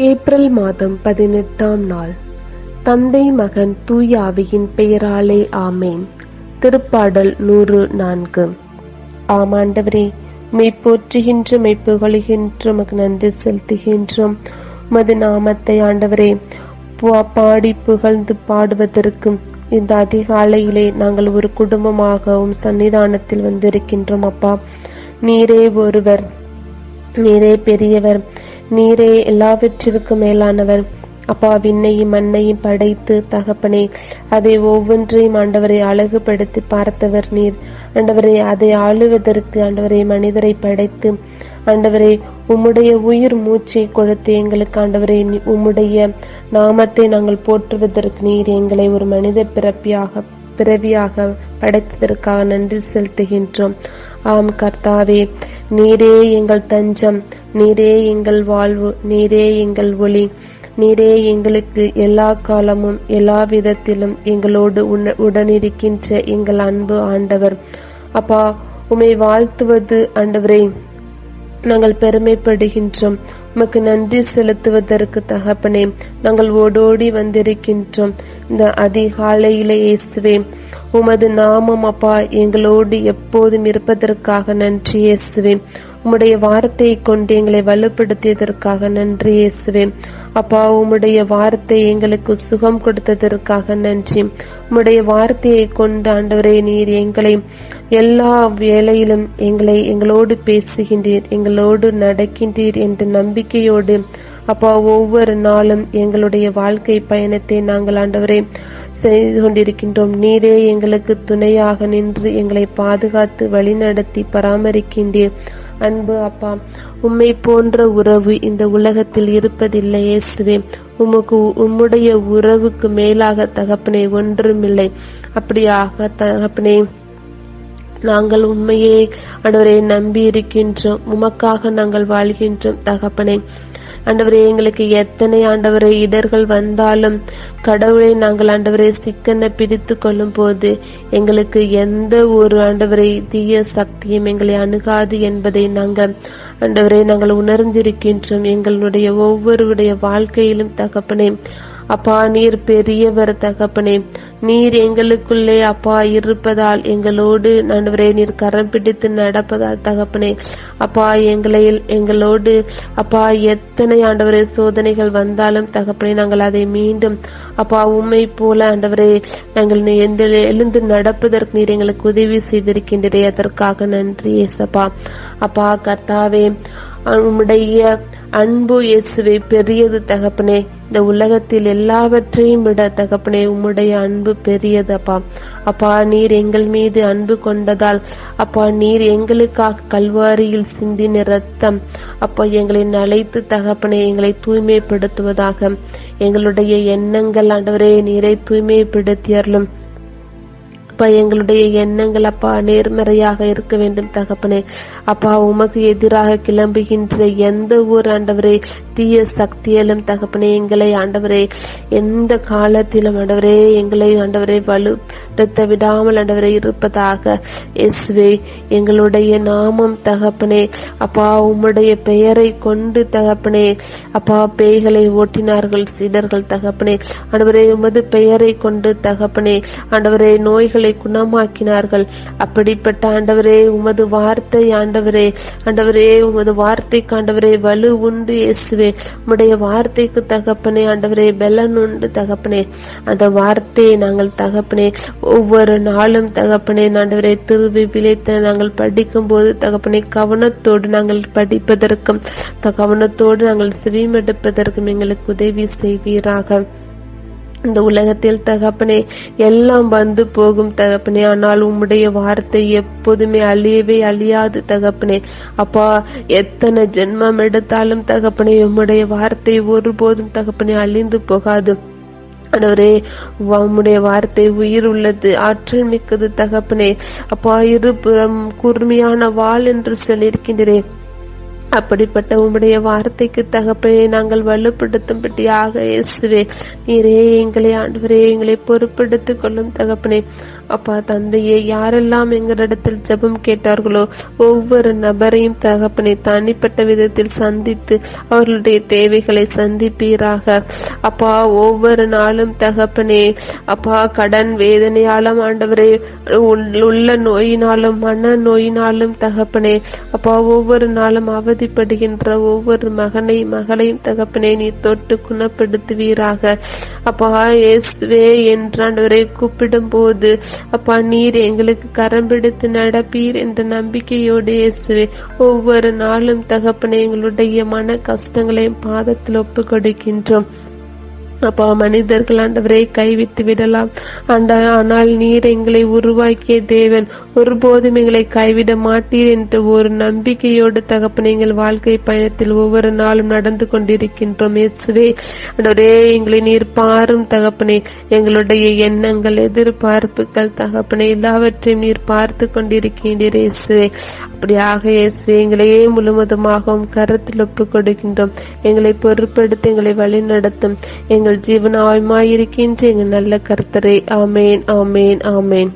April மாதம் பதினெட்டாம் நாள். தந்தை மகன் தூய ஆவியின் பெயராலே ஆமேன். திருப்பாடல் நூறு நான்கு ஆமாண்டவரே மெய் போற்றுகின்ற மெய் புகழுகின்ற நன்றி செலுத்துகின்றோம் உமது நாமத்தை ஆண்டவரே பாடி புகழ்ந்து பாடுவதற்கும் இந்த அதிகாலையிலே நாங்கள் ஒரு குடும்பமாகவும் சன்னிதானத்தில் வந்திருக்கின்றோம் அப்பா. நீரே ஒருவர் நீரே பெரியவர். நீரே எல்லாவற்றிற்கும் மேலானவர். அப்பா விண்ணையும் மண்ணையும் படைத்து தகப்பனே அதை ஒவ்வொன்றையும் ஆண்டவரை அழகுபடுத்தி பார்த்தவர் நீர். ஆண்டவரை அதை ஆளுவதற்கு ஆண்டவரை மனிதரை படைத்து ஆண்டவரை உம்முடைய உயிர் மூச்சை கொடுத்து எங்களுக்கு ஆண்டவரை உம்முடைய நாமத்தை நாங்கள் போற்றுவதற்கு நீர் எங்களை ஒரு மனித பிறப்பியாக பிறவியாக படைத்ததற்காக நன்றி செலுத்துகின்றோம். ஆம் கர்த்தாவே நீரே எங்கள் தஞ்சம் நீரே எங்கள் வாழ்வு நீரே எங்கள் ஒளி நீரே எங்களுக்கு எல்லா காலமும் எல்லா விதத்திலும் எங்களோடு உடனிருக்கின்ற எங்கள் அன்பு ஆண்டவர். அப்பா உம்மை வாழ்த்துவது ஆண்டவரே நாங்கள் பெருமைப்படுகின்றோம். உமக்கு நன்றி செலுத்துவதற்கு தகப்பனே நாங்கள் ஓடோடி வந்திருக்கின்றோம். இந்த அதிகாலையிலே இயேசுவே உமது நாமம் அப்பா எங்களோடு எப்போதும் இருப்பதற்காக நன்றி இயேசுவே. உம்முடைய வார்த்தையை கொண்டு எங்களை வலுப்படுத்தியதற்காக நன்றி இயேசுவே. அப்பா உம்முடைய வார்த்தை எங்களுக்கு சுகம் கொடுத்ததற்காக நன்றி. உம்முடைய வார்த்தையை கொண்டு ஆண்டவரே நீர் எங்களை எல்லா வேளையிலும் எங்களை எங்களோடு பேசுகின்றீர் எங்களோடு நடக்கின்றீர் என்ற நம்பிக்கையோடு அப்பா ஒவ்வொரு நாளும் எங்களுடைய வாழ்க்கை பயணத்தை நாங்கள் ஆண்டவரே செய்து கொண்டிருக்கின்றோம். நீரே எங்களுக்கு துணையாக நின்று எங்களை பாதுகாத்து வழிநடத்தி பராமரிக்கின்றீர். அன்பு அப்பா உம்மை போன்ற உறவு இந்த உலகத்தில் இருப்பதில்லை இயேசுவே. உமக்கு உம்முடைய உறவுக்கு மேலாக தகப்பனை ஒன்றுமில்லை. அப்படியாக தகப்பனே நாங்கள் உண்மையே ஆண்டவரை நம்பி இருக்கின்றோம் உமக்காக நாங்கள் வாழ்கின்றோம் தகப்பனை. ஆண்டவரே எங்களுக்கு எத்தனை ஆண்டவரை இடர்கள் வந்தாலும் கடவுளை நாங்கள் ஆண்டவரை சிக்கன பிரித்து கொள்ளும் போது எங்களுக்கு எந்த ஒரு ஆண்டவரை தீய சக்தியும் எங்களை அணுகாது என்பதை நாங்கள் ஆண்டவரை நாங்கள் உணர்ந்திருக்கின்றோம். எங்களுடைய ஒவ்வொருடைய வாழ்க்கையிலும் தகப்பனே அப்பா நீர் பெரியவர் தகப்பனே நீர் எங்களுக்குள்ளே அப்பா இருப்பதால் எங்களோடு நண்பரே நீர் கரம் பிடித்து நடப்பதால் தகப்பனே அப்பா எங்களை எங்களோடு அப்பா எத்தனை ஆண்டவரே சோதனைகள் வந்தாலும் தகப்பனே நாங்கள் அதை மீண்டும் அப்பா உண்மை போல ஆண்டவரே நாங்கள் எந்த எழுந்து நடப்பதற்கு நீர் எங்களுக்கு உதவி செய்திருக்கின்றதே அதற்காக நன்றி ஏசப்பா. அப்பா கர்த்தாவே உம்முடைய அன்பு இயேசுவே பெரியது தகப்பனே. இந்த உலகத்தில் எல்லாவற்றையும் விட தகப்பனே உம்முடைய அன்பு பெரியது அப்பா. அப்பா நீர் எங்கள் மீது அன்பு கொண்டதால் அப்பா நீர் எங்களுக்காக கல்வாரியில் சிந்தின ரத்தம் அப்பா எங்களை அழைத்து தகப்பனே எங்களை தூய்மைப்படுத்துவதாக. எங்களுடைய எண்ணங்கள் ஆண்டவரே நீரை தூய்மைப்படுத்தியறலும் அப்பா எங்களுடைய எண்ணங்கள் அப்பா நேர்மறையாக இருக்க வேண்டும் தகப்பனே. அப்பா உமக்கு எதிராக கிளம்புகின்ற எந்த ஒரு ஆண்டவரே? தீய சக்தியிலும் தகப்பனே எங்களை ஆண்டவரே எந்த காலத்திலும் ஆண்டவரே எங்களை ஆண்டவரை வலுப்படுத்த விடாமல் ஆண்டவரை இருப்பதாக. எஸ்வே எங்களுடைய நாமம் தகப்பனே அப்பா உம்முடைய பெயரை கொண்டு தகப்பனே அப்பா பேய்களை ஓட்டினார்கள் சீடர்கள் தகப்பனே. ஆண்டவரே உமது பெயரை கொண்டு தகப்பனே ஆண்டவரே நோய்களை குணமாக்கினார்கள். அப்படிப்பட்ட ஆண்டவரே உமது வார்த்தை ஆண்டவரே ஆண்டவரே உமது வார்த்தைக்கு ஆண்டவரே வலு உண்டு இயேசுவே. உம்முடைய வார்த்தைக்கு தகப்பனே ஆண்டவரே பெலன் உண்டு தகப்பனே. அந்த வார்த்தையை நாங்கள் தகப்பனே ஒவ்வொரு நாளும் தகப்பனே ஆண்டவரே திருவிவிலை நாங்கள் படிக்கும் போது தகப்பனே கவனத்தோடு நாங்கள் படிப்பதற்கும் கவனத்தோடு நாங்கள் செவிமெடுப்பதற்கும் எங்களுக்கு உதவி செய்வீராக. இந்த உலகத்தில் தகப்பனே எல்லாம் வந்து போகும் தகப்பனே. ஆனால் உம்முடைய வார்த்தை எப்போதுமே அழியவே அழியாது தகப்பனே. அப்பா எத்தனை ஜென்மம் எடுத்தாலும் தகப்பனே உம்முடைய வார்த்தை ஒருபோதும் தகப்பனே அழிந்து போகாது. ஆண்டவரே உம்முடைய வார்த்தை உயிர் உள்ளது ஆற்றல் மிக்கது தகப்பனே. அப்பா இருபுறம் கூர்மையான வாள் என்று சொல்லியிருக்கின்றேன் அப்படிப்பட்ட உம்முடைய வார்த்தைக்கு தகப்பனே நாங்கள் வலுப்படுத்தும்படியாக இயேசுவே. நீரே எங்களை ஆண்டவரே எங்களை பொறுப்படுத்திக் கொள்ளும் தகப்பனே. அப்பா தந்தையே யாரெல்லாம் எங்களிடத்தில் ஜெபம் கேட்டார்களோ ஒவ்வொரு நபரையும் தகப்பனை தனிப்பட்ட விதத்தில் சந்தித்து அவர்களுடைய தேவைகளை சந்திப்பீராக. அப்பா ஒவ்வொரு நாளும் தகப்பனே அப்பா கடன் வேதனையாலும் ஆண்டவரே உள்ள நோயினாலும் மன நோயினாலும் தகப்பனே அப்பா ஒவ்வொரு நாளும் அவதிப்படுகின்ற ஒவ்வொரு மகனை மகளையும் தகப்பனே நீ தொட்டு குணப்படுத்துவீராக. அப்பா இயேசுவே என்றாண்டவரை கூப்பிடும் போது அப்பா நீர் எங்களுக்கு கரம் பிடித்து நடப்பீர் என்ற நம்பிக்கையோடு இயேசுவே. ஒவ்வொரு நாளும் தகப்பனை எங்களுடைய மன கஷ்டங்களையும் பாதத்தில் ஒப்பு கொடுக்கின்றோம் அப்பா மனிதர்கள் ஆண்டவரை கைவிட்டு விடலாம். ஆனால் நீர் எங்களை உருவாக்கிய தேவன் ஒருபோதும் எங்களை கைவிட மாட்டீர் என்ற ஒரு நம்பிக்கையோடு தகப்பனை எங்கள் வாழ்க்கை பயணத்தில் ஒவ்வொரு நாளும் நடந்து கொண்டிருக்கின்றோம். இயேசுவே ஆண்டவரே எங்களை நீர் பாரும் தகப்பனே. எங்களுடைய எண்ணங்கள் எதிர்பார்ப்புகள் தகப்பனை எல்லாவற்றையும் நீர் பார்த்து கொண்டிருக்கின்றீர் இயேசுவே. அப்படியாக இயேசுவே எங்களையே முழுவதுமாகவும் கருத்தில் ஒப்புக் கொடுக்கின்றோம் எங்களை பொறுப்படுத்தி எங்களை வழி நடத்தும் எங்கள் ஜீவனாயமாயிருக்கின்ற எங்கள் நல்ல கர்த்தரை. ஆமேன் ஆமேன் ஆமேன்.